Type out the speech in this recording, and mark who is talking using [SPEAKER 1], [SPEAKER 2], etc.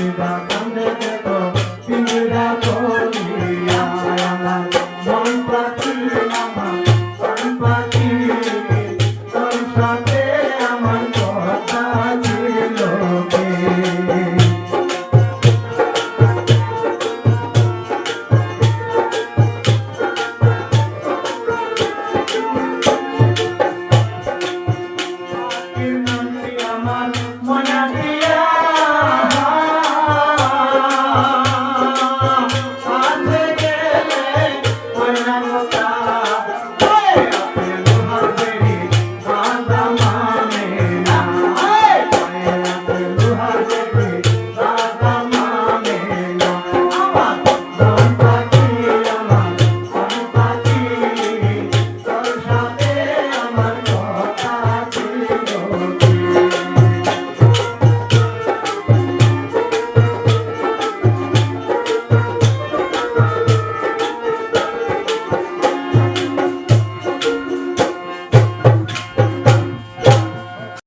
[SPEAKER 1] শিবা কান্দে তো পিঞ্জরা করিয়া মন প্রাচীন Ah.